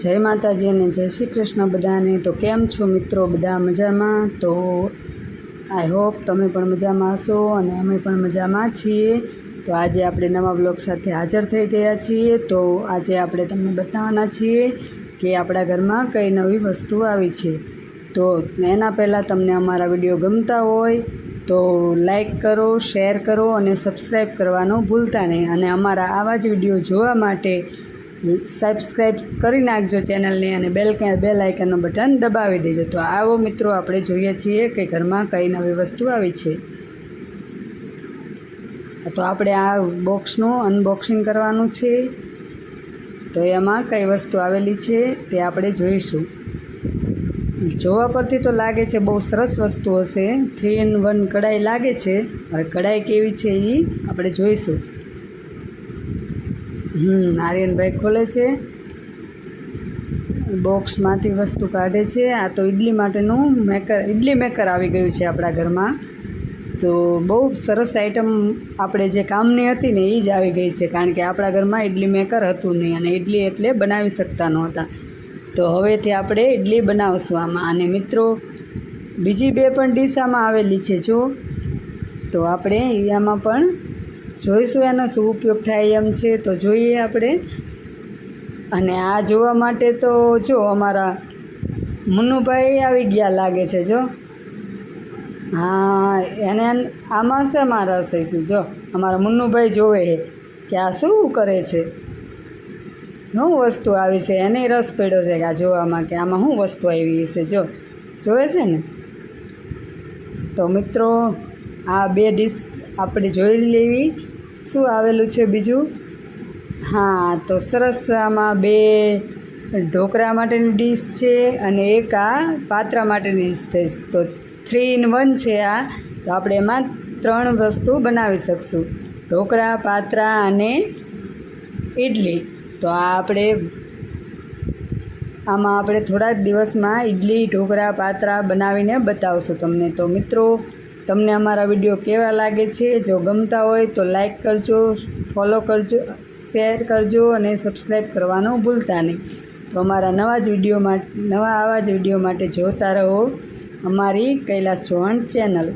જય માતાજી અને જય શ્રી કૃષ્ણ બધાને. તો કેમ છો મિત્રો? બધા મજામાં? તો આઈ હોપ તમે પણ મજામાં હશો અને અમે પણ મજામાં છીએ. તો આજે આપણે નવા બ્લોગ સાથે હાજર થઈ ગયા છીએ. તો આજે આપણે તમને બતાવવાના છીએ કે આપણા ઘરમાં કઈ નવી વસ્તુ આવી છે. તો એના પહેલાં તમને અમારા વીડિયો ગમતા હોય તો લાઈક કરો, શેર કરો અને સબસ્ક્રાઈબ કરવાનું ભૂલતા નહીં. અને અમારા આવા જ વીડિયો જોવા માટે સબસ્ક્રાઈબ કરી નાખજો ચેનલને અને બેલ બેલ આઇકનનું બટન દબાવી દેજો. તો આવો મિત્રો આપણે જોઈએ છીએ કે ઘરમાં કઈ નવી વસ્તુ આવી છે. તો આપણે આ બોક્સનું અનબોક્સિંગ કરવાનું છે. તો એમાં કઈ વસ્તુ આવેલી છે તે આપણે જોઈશું. જોવા પરથી તો લાગે છે બહુ સરસ વસ્તુ હશે. થ્રી ઇન વન કઢાઈ લાગે છે. હવે કઢાઈ કેવી છે એ આપણે જોઈશું. હમ, આર્યનભાઈ ખોલે છે. બોક્સમાંથી વસ્તુ કાઢે છે. આ તો ઇડલી માટેનું મેકર ઇડલી મેકર આવી ગયું છે આપણા ઘરમાં. તો બહુ સરસ આઈટમ આપણે જે કામની હતી ને એ જ આવી ગઈ છે, કારણ કે આપણા ઘરમાં ઇડલી મેકર હતું નહીં અને ઇડલી એટલે બનાવી શકતા નહોતા. તો હવેથી આપણે ઇડલી બનાવશું આમાં. અને મિત્રો, બીજી બે પણ ડીશ આમાં આવેલી છે, જો. તો આપણે આમાં પણ જોઈશું એનો શું ઉપયોગ થાય એમ છે તો જોઈએ આપણે. અને આ જોવા માટે તો જો અમારા મુન્નુભાઈ આવી ગયા લાગે છે જો. હા, એને આમાં છે મારા રસ જો. અમારા મુન્નુભાઈ જોવે છે કે આ શું કરે છે? શું વસ્તુ આવી છે? એને રસ પડ્યો છે આ જોવામાં કે આમાં શું વસ્તુ આવી છે, જો. જોવે છે ને? તો મિત્રો આ બે ડીશ આપણે જોઈ લેવી. શું આવેલું છે બીજું? હા, તો સરસ આમાં બે ઢોકળા માટેની ડીશ છે અને એક આ પાત્રા માટેની ડીશ છે. તો થ્રી ઇન વન છે આ. તો આપણે એમાં ત્રણ વસ્તુ બનાવી શકશું. ઢોકળા પાત્રા અને ઇડલી તો આ આપણે આમાં આપણે થોડા જ દિવસમાં ઇડલી ઢોકળા પાત્રા બનાવીને બતાવશું તમને. તો મિત્રો તમને અમારા વીડિયો કેવા લાગે છે, જો ગમતા હોય તો લાઈક કરજો, ફોલો કરજો, શેર કરજો અને સબસ્ક્રાઈબ કરવાનું ભૂલતા નહીં. તો અમારા નવા જ વીડિયો માટે નવા આવા જ વીડિયો માટે જોતા રહો અમારી કૈલાસ ચૌહાણ ચેનલ.